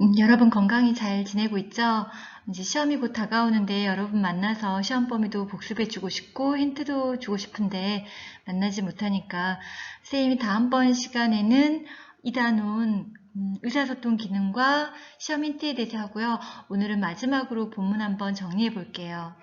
음, 여러분 건강히 잘 지내고 있죠? 이제 시험이 곧 다가오는데 여러분 만나서 시험 범위도 복습해주고 싶고 힌트도 주고 싶은데 만나지 못하니까 선생님이 다음번 시간에는 이 단원 음, 의사소통 기능과 시험 힌트에 대해서 하고요. 오늘은 마지막으로 본문 한번 정리해 볼게요.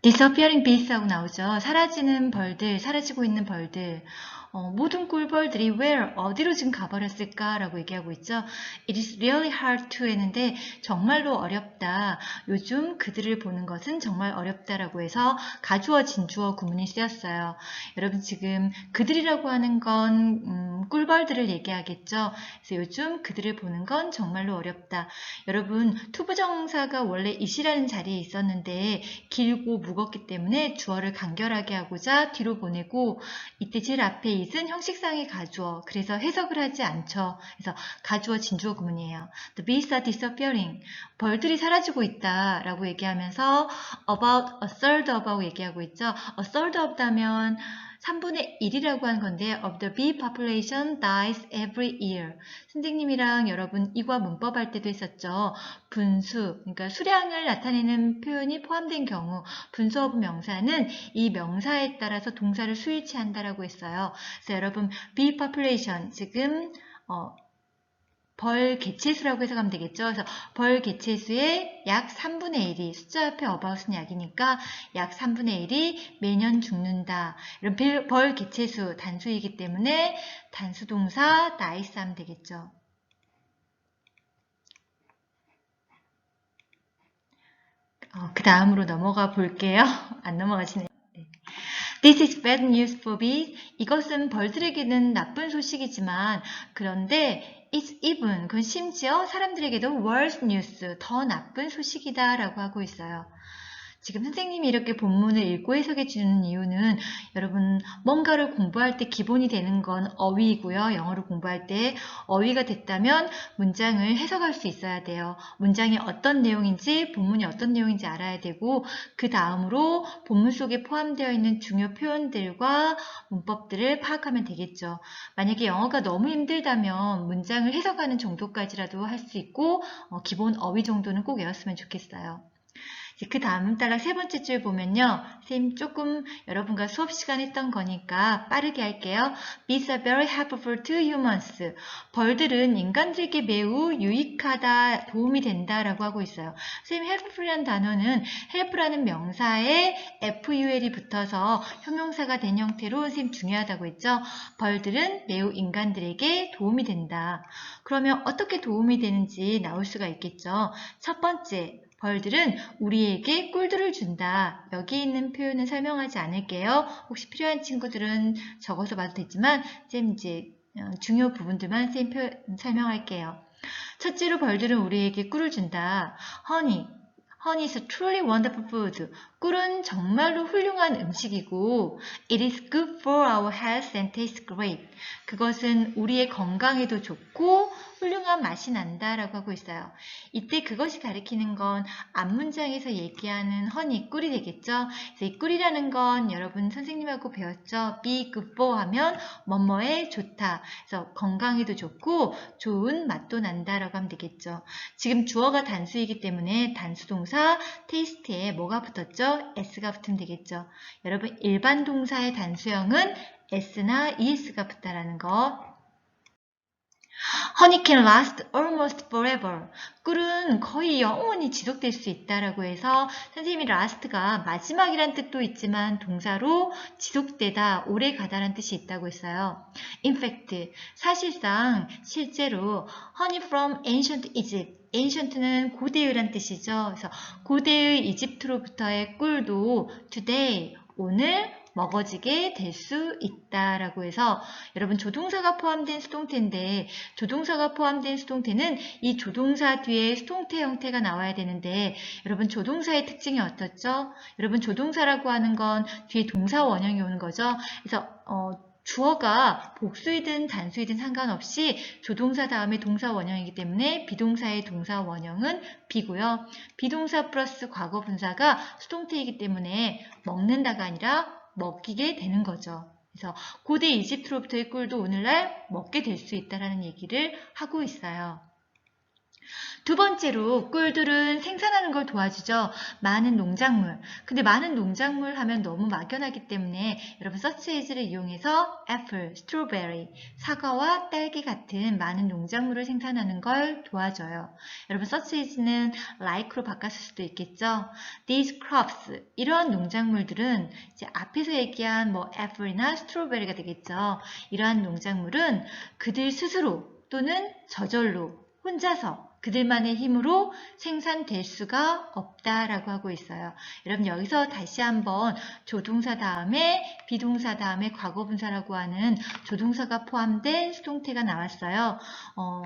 disappearing beas하고 나오죠. 사라지는 벌들, 사라지고 있는 벌들. 어, 모든 꿀벌들이 where, 어디로 지금 가버렸을까라고 얘기하고 있죠. It is really hard to 했는데 정말로 어렵다. 요즘 그들을 보는 것은 정말 어렵다라고 해서 가주어, 진주어 구문이 쓰였어요. 여러분 지금 그들이라고 하는 건 음, 꿀벌들을 얘기하겠죠. 그래서 요즘 그들을 보는 건 정말로 어렵다. 여러분 투부정사가 원래 이시라는 자리에 있었는데 길고 무겁기 때문에 주어를 간결하게 하고자 뒤로 보내고 이때 제일 앞에 있은 형식상의 가주어 그래서 해석을 하지 않죠. 그래서 가주어 진주어 구문이에요. The bees are disappearing. 벌들이 사라지고 있다 라고 얘기하면서 about a third of라고 얘기하고 있죠. a third of다면 3분의 1이라고 하는 건데 of the bee population dies every year. 선생님이랑 여러분 이과 문법 할 때도 했었죠. 분수, 그러니까 수량을 나타내는 표현이 포함된 경우 분수어부 명사는 이 명사에 따라서 동사를 수일치한다라고 했어요. 그래서 여러분 bee population 지금 어, 벌 개체수라고 해석하면 되겠죠. 그래서 벌 개체수의 약 3분의 1이 숫자 옆에 about은 약이니까 약 3분의 1이 매년 죽는다. 이런 벌 개체수 단수이기 때문에 단수 동사 나이스 하면 되겠죠. 어, 그 다음으로 넘어가 볼게요. 안 넘어가시네요. 네. This is bad news for bees. 이것은 벌들에게는 나쁜 소식이지만 그런데 it's even, 그건 심지어 사람들에게도 worse news, 더 나쁜 소식이다 라고 하고 있어요. 지금 선생님이 이렇게 본문을 읽고 해석해 주는 이유는 여러분 뭔가를 공부할 때 기본이 되는 건 어휘이고요. 영어를 공부할 때 어휘가 됐다면 문장을 해석할 수 있어야 돼요. 문장이 어떤 내용인지 본문이 어떤 내용인지 알아야 되고 그 다음으로 본문 속에 포함되어 있는 중요 표현들과 문법들을 파악하면 되겠죠. 만약에 영어가 너무 힘들다면 문장을 해석하는 정도까지라도 할 수 있고 어, 기본 어휘 정도는 꼭 외웠으면 좋겠어요. 그 다음 단락 세 번째 줄 보면요. 선생님 조금 여러분과 수업 시간 했던 거니까 빠르게 할게요. Bees are very helpful to humans. 벌들은 인간들에게 매우 유익하다, 도움이 된다 라고 하고 있어요. 선생님 helpful이라는 단어는 help라는 명사에 ful이 붙어서 형용사가 된 형태로 선생님 중요하다고 했죠. 벌들은 매우 인간들에게 도움이 된다. 그러면 어떻게 도움이 되는지 나올 수가 있겠죠. 첫 번째, 벌들은 우리에게 꿀들을 준다. 여기 있는 표현은 설명하지 않을게요. 혹시 필요한 친구들은 적어서 봐도 되지만 쌤 이제 어, 중요 부분들만 쌤 표, 설명할게요. 첫째로 벌들은 우리에게 꿀을 준다. 허니, Honey is truly wonderful food. 꿀은 정말로 훌륭한 음식이고 It is good for our health and tastes great. 그것은 우리의 건강에도 좋고 훌륭한 맛이 난다라고 하고 있어요. 이때 그것이 가리키는 건 앞문장에서 얘기하는 허니 꿀이 되겠죠. 이 꿀이라는 건 여러분 선생님하고 배웠죠. be good for 하면 뭐뭐에 좋다. 그래서 건강에도 좋고 좋은 맛도 난다라고 하면 되겠죠. 지금 주어가 단수이기 때문에 단수 동사 taste에 뭐가 붙었죠? s가 붙으면 되겠죠. 여러분 일반 동사의 단수형은 s나 es가 붙다라는 거 Honey can last almost forever. 꿀은 거의 영원히 지속될 수 있다라고 해서 선생님이 last가 마지막이란 뜻도 있지만 동사로 지속되다, 오래 가다란 뜻이 있다고 했어요. In fact, 사실상 실제로 honey from ancient Egypt ancient는 고대의란 뜻이죠. 그래서 고대의 이집트로부터의 꿀도 today, 오늘 먹어지게 될 수 있다라고 해서 여러분 조동사가 포함된 수동태인데 조동사가 포함된 수동태는 이 조동사 뒤에 수동태 형태가 나와야 되는데 여러분 조동사의 특징이 어떻죠? 여러분 조동사라고 하는 건 뒤에 동사 원형이 오는 거죠. 그래서 어, 주어가 복수이든 단수이든 상관없이 조동사 다음에 동사 원형이기 때문에 비동사의 동사 원형은 비고요. 비동사 플러스 과거 분사가 수동태이기 때문에 먹는다가 아니라 먹이게 되는 거죠. 그래서 고대 이집트로부터의 꿀도 오늘날 먹게 될 수 있다라는 얘기를 하고 있어요. 두 번째로 꿀들은 생산하는 걸 도와주죠. 많은 농작물. 근데 많은 농작물 하면 너무 막연하기 때문에 여러분 서치에이즈를 이용해서 애플, 스트로베리, 사과와 딸기 같은 많은 농작물을 생산하는 걸 도와줘요. 여러분 서치에이즈는 like로 바꿨을 수도 있겠죠. These crops, 이러한 농작물들은 이제 앞에서 얘기한 뭐 애플이나 스트로베리가 되겠죠. 이러한 농작물은 그들 스스로 또는 저절로 혼자서 그들만의 힘으로 생산될 수가 없다라고 하고 있어요. 여러분 여기서 다시 한번 조동사 다음에 비동사 다음에 과거분사라고 하는 조동사가 포함된 수동태가 나왔어요. 어,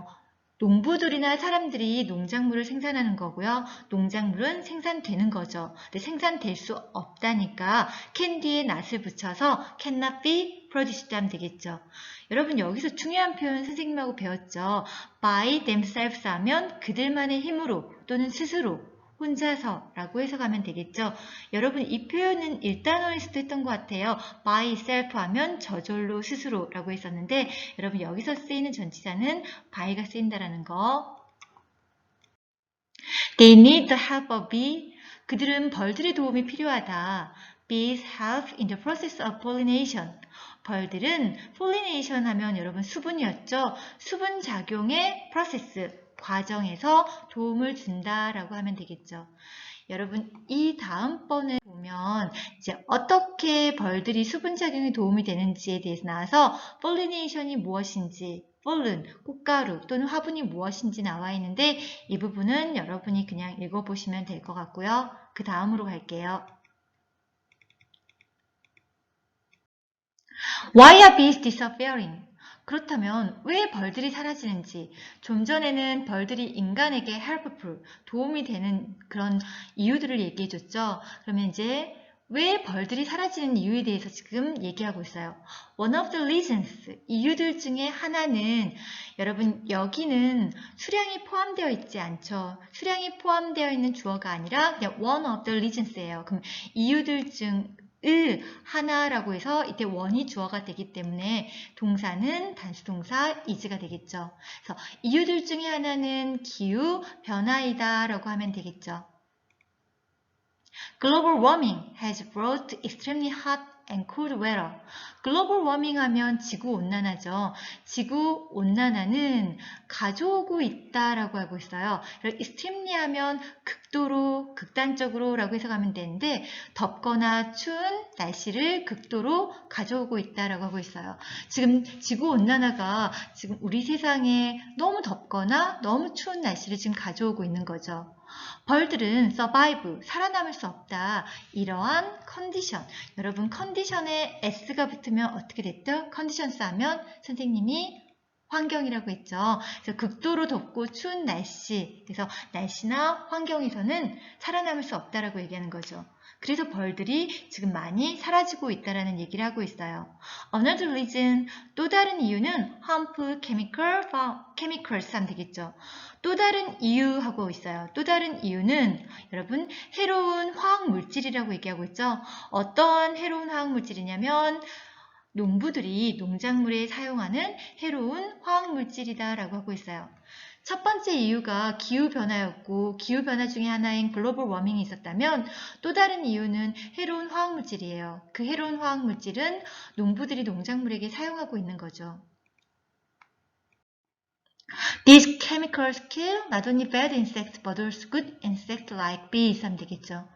농부들이나 사람들이 농작물을 생산하는 거고요. 농작물은 생산되는 거죠. 근데 생산될 수 없다니까 뒤에 not을 붙여서 cannot be produced 하면 되겠죠. 여러분 여기서 중요한 표현 선생님하고 배웠죠. by themselves 하면 그들만의 힘으로 또는 스스로 혼자서 라고 해석하면 되겠죠. 여러분 이 표현은 1단원에서도 했던 것 같아요. by self 하면 저절로 스스로 라고 했었는데 여러분 여기서 쓰이는 전치사는 by가 쓰인다라는 거. They need the help of bee. 그들은 벌들의 도움이 필요하다. Bees help in the process of pollination. 벌들은 pollination 하면 여러분 수분이었죠. 수분 작용의 프로세스, 과정에서 도움을 준다라고 하면 되겠죠. 여러분 이 다음번을 보면 이제 어떻게 벌들이 수분 작용에 도움이 되는지에 대해서 나와서 pollination이 무엇인지 pollen, 꽃가루 또는 화분이 무엇인지 나와 있는데 이 부분은 여러분이 그냥 읽어보시면 될 것 같고요. 그 다음으로 갈게요. Why are bees disappearing? 그렇다면 왜 벌들이 사라지는지 좀 전에는 벌들이 인간에게 helpful, 도움이 되는 그런 이유들을 얘기해 줬죠. 그러면 이제 왜 벌들이 사라지는 이유에 대해서 지금 얘기하고 있어요. One of the reasons, 이유들 중에 하나는 여러분 여기는 수량이 포함되어 있지 않죠. 수량이 포함되어 있는 주어가 아니라 그냥 one of the reasons예요. 그럼 이유들 중 을 하나라고 해서 이때 원이 주어가 되기 때문에 동사는 단수동사 is가 되겠죠. 그래서 이유들 중에 하나는 기후 변화이다 라고 하면 되겠죠. Global warming has brought extremely hot and cold weather. 글로벌 워밍 하면 지구 온난화죠. 지구 온난화는 가져오고 있다라고 하고 있어요. extremely 하면 극도로, 극단적으로 라고 해석하면 되는데 덥거나 추운 날씨를 극도로 가져오고 있다라고 하고 있어요. 지금 지구 온난화가 지금 우리 세상에 너무 덥거나 너무 추운 날씨를 지금 가져오고 있는 거죠. 벌들은 survive, 살아남을 수 없다. 이러한 컨디션. 여러분 컨디션에 s가 붙으면 어떻게 됐죠? 컨디션스 하면 선생님이 환경이라고 했죠. 그래서 극도로 덥고 추운 날씨, 그래서 날씨나 환경에서는 살아남을 수 없다라고 얘기하는 거죠. 그래서 벌들이 지금 많이 사라지고 있다라는 얘기를 하고 있어요. Another reason, 또 다른 이유는 harmful chemical, chemicals 하면 되겠죠. 또 다른 이유 하고 있어요. 또 다른 이유는 여러분 해로운 화학 물질이라고 얘기하고 있죠. 어떤 해로운 화학 물질이냐면 농부들이 농작물에 사용하는 해로운 화학물질이다 라고 하고 있어요. 첫 번째 이유가 기후변화였고 기후변화 중에 하나인 글로벌 워밍이 있었다면 또 다른 이유는 해로운 화학물질이에요. 그 해로운 화학물질은 농부들이 농작물에게 사용하고 있는 거죠. These chemicals kill not only bad insects but also good insects like bees 하면 되겠죠.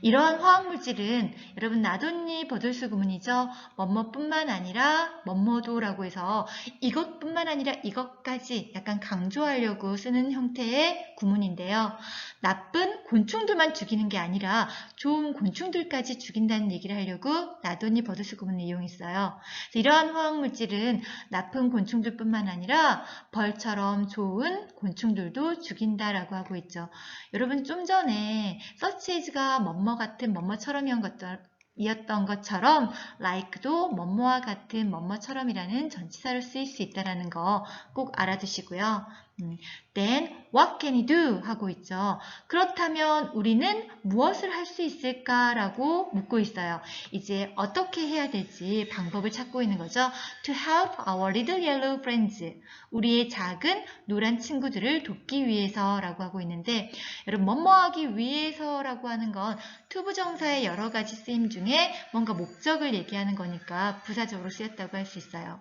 이러한 화학물질은 여러분 나돈니 버들스 구문이죠. 뭐뭐뿐만 아니라 뭐뭐도라고 해서 이것뿐만 아니라 이것까지 약간 강조하려고 쓰는 형태의 구문인데요. 나쁜 곤충들만 죽이는 게 아니라 좋은 곤충들까지 죽인다는 얘기를 하려고 나돈니 버들스 구문을 이용했어요. 이러한 화학물질은 나쁜 곤충들뿐만 아니라 벌처럼 좋은 곤충들도 죽인다라고 하고 있죠. 여러분 좀 전에 서치에이즈가 뭐뭐 같은 뭐뭐처럼이한 것들 이었던 것처럼 like도 뭐뭐와 같은 뭐뭐처럼이라는 전치사로 쓰일 수 있다는 거꼭 알아두시고요. 음, then what can he do? 하고 있죠. 그렇다면 우리는 무엇을 할 수 있을까라고 묻고 있어요. 이제 어떻게 해야 될지 방법을 찾고 있는 거죠. To help our little yellow friends. 우리의 작은 노란 친구들을 돕기 위해서라고 하고 있는데 여러분 뭐뭐 하기 위해서라고 하는 건 투부정사의 여러 가지 쓰임 중에 뭔가 목적을 얘기하는 거니까 부사적으로 쓰였다고 할 수 있어요.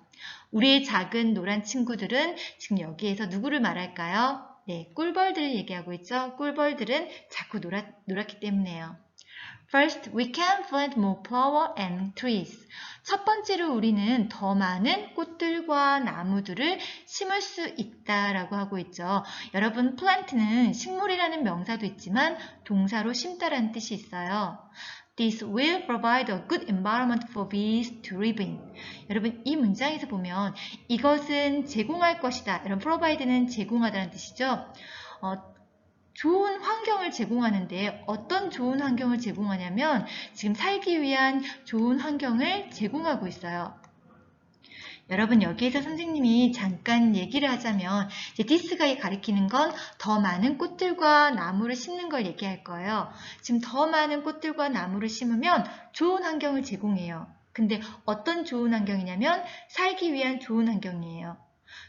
우리의 작은 노란 친구들은 지금 여기에서 누구를 말할까요? 네, 꿀벌들을 얘기하고 있죠. 꿀벌들은 자꾸 노랗, 노랗기 때문에요. First, we can plant more flower and trees. 첫 번째로 우리는 더 많은 꽃들과 나무들을 심을 수 있다라고 하고 있죠. 여러분, plant는 식물이라는 명사도 있지만 동사로 심다라는 뜻이 있어요. This will provide a good environment for bees to live in. 여러분, 이 문장에서 보면 이것은 제공할 것이다. 여러분, provide는 제공하다는 뜻이죠. 어, 좋은 환경을 제공하는데 어떤 좋은 환경을 제공하냐면 지금 살기 위한 좋은 환경을 제공하고 있어요. 여러분 여기에서 선생님이 잠깐 얘기를 하자면 이제 디스가 가리키는 건 더 많은 꽃들과 나무를 심는 걸 얘기할 거예요. 지금 더 많은 꽃들과 나무를 심으면 좋은 환경을 제공해요. 근데 어떤 좋은 환경이냐면 살기 위한 좋은 환경이에요.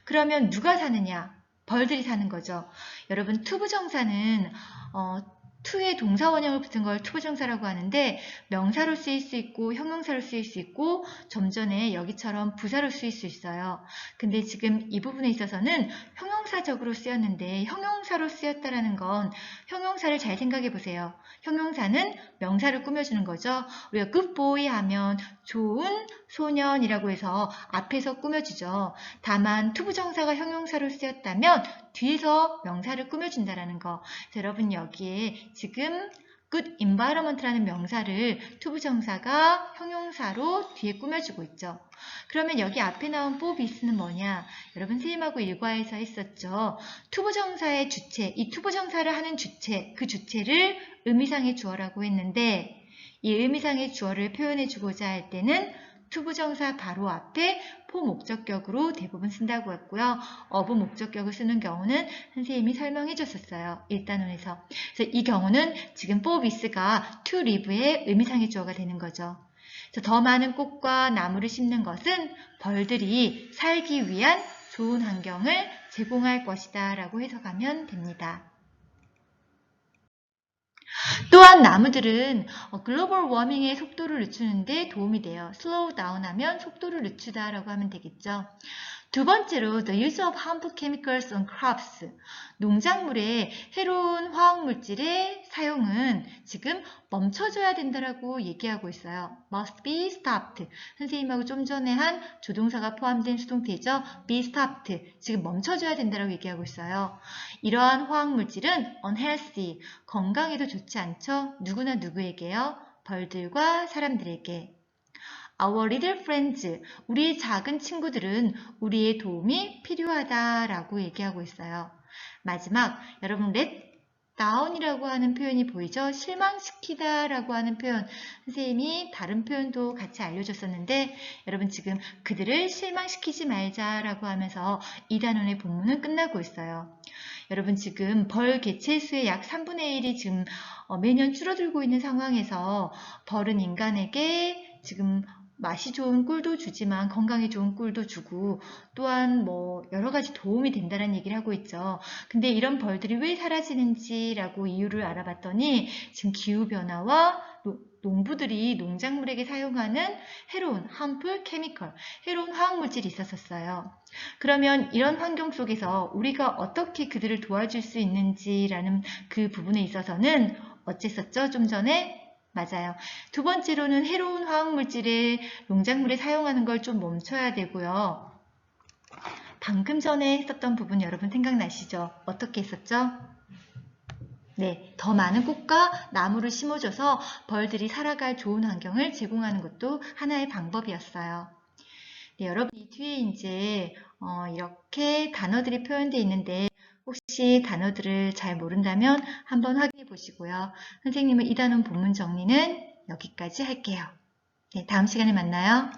그러면 누가 사느냐? 벌들이 사는 거죠. 여러분 투부정사는 어, 투의 동사 원형을 붙은 걸 투부정사라고 하는데 명사로 쓰일 수 있고 형용사로 쓰일 수 있고 좀 전에 여기처럼 부사로 쓰일 수 있어요. 근데 지금 이 부분에 있어서는 형용사적으로 쓰였는데 형용사로 쓰였다라는 건 형용사를 잘 생각해 보세요. 형용사는 명사를 꾸며주는 거죠. 우리가 boy 하면 좋은 소년이라고 해서 앞에서 꾸며주죠. 다만 투부정사가 형용사로 쓰였다면 뒤에서 명사를 꾸며준다라는 거. 여러분 여기에 지금 good environment라는 명사를 투부정사가 형용사로 뒤에 꾸며주고 있죠. 그러면 여기 앞에 나온 bis는 뭐냐? 여러분 선생님하고 일과에서 했었죠. 투부정사의 주체, 이 투부정사를 하는 주체, 그 주체를 의미상의 주어라고 했는데 이 의미상의 주어를 표현해 주고자 할 때는 투부 정사 바로 앞에 포 목적격으로 대부분 쓴다고 했고요. 어부 목적격을 쓰는 경우는 선생님이 설명해 줬었어요. 1단원에서. 그래서 이 경우는 지금 for bis가 to live의 의미상의 주어가 되는 거죠. 더 많은 꽃과 나무를 심는 것은 벌들이 살기 위한 좋은 환경을 제공할 것이다 라고 해석하면 됩니다. 또한 나무들은 어, 글로벌 워밍의 속도를 늦추는데 도움이 돼요. slow down 하면 속도를 늦추다 라고 하면 되겠죠. 두 번째로 the use of harmful chemicals on crops. 농작물에 해로운 화학물질의 사용은 지금 멈춰줘야 된다라고 얘기하고 있어요. must be stopped. 선생님하고 좀 전에 한 조동사가 포함된 수동태죠. be stopped. 지금 멈춰줘야 된다라고 얘기하고 있어요. 이러한 화학물질은 unhealthy. 건강에도 좋지 않죠. 누구나 누구에게요. 벌들과 사람들에게. Our little friends, 우리의 작은 친구들은 우리의 도움이 필요하다라고 얘기하고 있어요. 마지막, 여러분 let down이라고 하는 표현이 보이죠? 실망시키다라고 하는 표현. 선생님이 다른 표현도 같이 알려줬었는데 여러분 지금 그들을 실망시키지 말자라고 하면서 이 단원의 본문은 끝나고 있어요. 여러분 지금 벌 개체 수의 약 3분의 1이 지금 어, 매년 줄어들고 있는 상황에서 벌은 인간에게 지금 맛이 좋은 꿀도 주지만 건강에 좋은 꿀도 주고 또한 뭐 여러 가지 도움이 된다는 얘기를 하고 있죠. 근데 이런 벌들이 왜 사라지는지라고 이유를 알아봤더니 지금 기후변화와 농부들이 농작물에게 사용하는 해로운 harmful chemical, 해로운 화학물질이 있었었어요. 그러면 이런 환경 속에서 우리가 어떻게 그들을 도와줄 수 있는지라는 그 부분에 있어서는 어쨌었죠? 좀 전에 맞아요. 두 번째로는 해로운 화학물질을 농작물에 사용하는 걸 좀 멈춰야 되고요. 방금 전에 했었던 부분 여러분 생각나시죠? 어떻게 했었죠? 네, 더 많은 꽃과 나무를 심어줘서 벌들이 살아갈 좋은 환경을 제공하는 것도 하나의 방법이었어요. 네, 여러분 이 뒤에 이제 어, 이렇게 단어들이 표현되어 있는데 혹시 단어들을 잘 모른다면 한번 확인해 보시고요. 선생님은 이 단원 본문 정리는 여기까지 할게요. 네, 다음 시간에 만나요.